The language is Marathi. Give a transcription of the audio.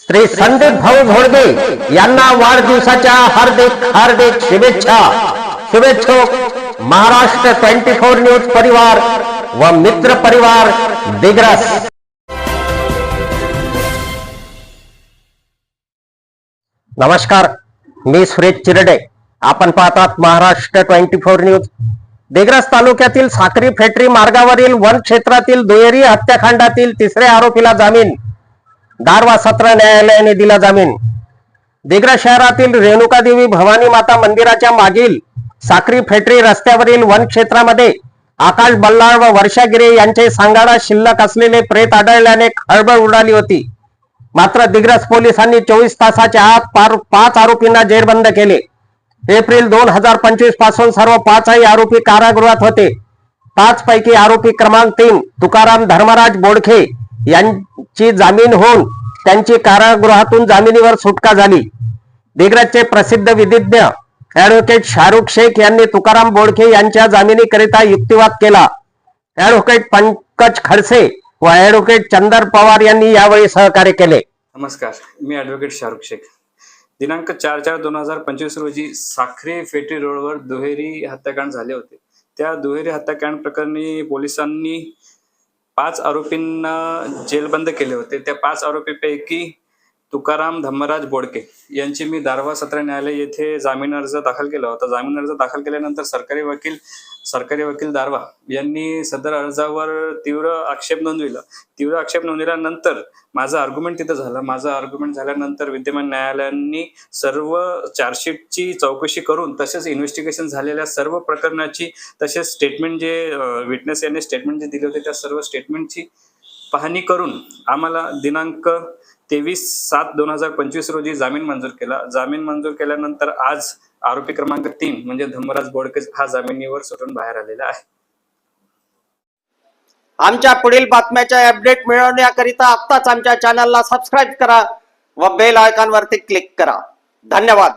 श्री संदीप भाऊ घोडगे यांना वाढदिवसाच्या हार्दिक हार्दिक शुभेच्छा. शुभेच्छुक महाराष्ट्र ट्वेंटी फोर न्यूज परिवार व मित्र परिवार दिग्रस. नमस्कार मी सुरेश चिरडे. आपण पाहतात Maharashtra twenty four news. Digras तालुक्यातील साक्री फेटरी मार्गावरील वन क्षेत्रातील दुहेरी हत्याकांडातील तिसऱ्या आरोपीला जामीन. दारवा सत्र न्यायालयाने दिला जामीन. दिग्रस शहरातील रेणुकादेवी भवानी माता मंदिराच्या मागील साखरी फेटरी रस्त्यावरील वन क्षेत्रामध्ये आकाश बल्लाळ व वर्षा गिरे यांचे सांगाडा शिल्लक असलेले प्रेत आढळल्याने खळबळ उडाली होती. मात्र दिग्रस पोलिसांनी चोवीस तासाच्या आत पार पाच आरोपींना जेरबंद केले. एप्रिल दोन हजार पंचवीसपासून सर्व पाचही आरोपी कारागृहात होते. पाच पैकी आरोपी क्रमांक तीन तुकाराम धर्मराज बोडखे यांची जामीन होऊन त्यांची कारागृहातून जामिनीवर सुटका झाली. दिग्रजचे प्रसिद्ध विधिज्ञ ऍडव्होकेट शाहरुख शेख यांनी तुकाराम बोडखे यांच्या जामिनीकरिता युक्तिवाद केला. ऍडव्होकेट पंकज खडसे व ऍडव्होकेट चंदर पवार यांनी यावेळी सहकार्य केले. नमस्कार मी ऍडव्होकेट शाहरुख शेख. दिनांक चार चार दोन हजार पंचवीस रोजी साखरे फेटी रोडवर दुहेरी हत्याकांड झाले होते. त्या दुहेरी हत्याकांड प्रकरणी पोलिसांनी पाच आरोपींना जेलबंद केले होते. त्या पाच आरोपीपैकी तुकाराम धम्मराज बोडके यांची मी दारवा सत्र न्यायालय येथे जामीन अर्ज दाखल केला होता. जामीन अर्ज दाखल केल्यानंतर सरकारी वकील सरकारी वकील दारवा यांनी सदर अर्जावर तीव्र आक्षेप नोंदविला. तीव्र आक्षेप नोंदविल्यानंतर माझं आर्ग्युमेंट तिथं झालं. माझं आर्ग्युमेंट झाल्यानंतर विद्यमान न्यायालयांनी सर्व चार्जशीटची चौकशी करून तसेच इन्व्हेस्टिगेशन झालेल्या सर्व प्रकरणाची तसेच स्टेटमेंट जे विटनेस यांनी स्टेटमेंट जे दिले होते त्या सर्व स्टेटमेंटची पाहणी करून आम्हाला दिनांक तेवीस सात दोन हजार पंचवीस रोजी जामीन मंजूर केला. जामीन मंजूर केल्यानंतर आज आरोपी क्रमांक तीन म्हणजे धम्मराज बोडके हा जामिनीवर सुटून बाहेर आलेला आहे. आमच्या पुढील बातम्याच्या अपडेट मिळवण्याकरिता आत्ताच आमच्या चॅनलला सबस्क्राईब करा व बेल आयकॉनवरती क्लिक करा. धन्यवाद.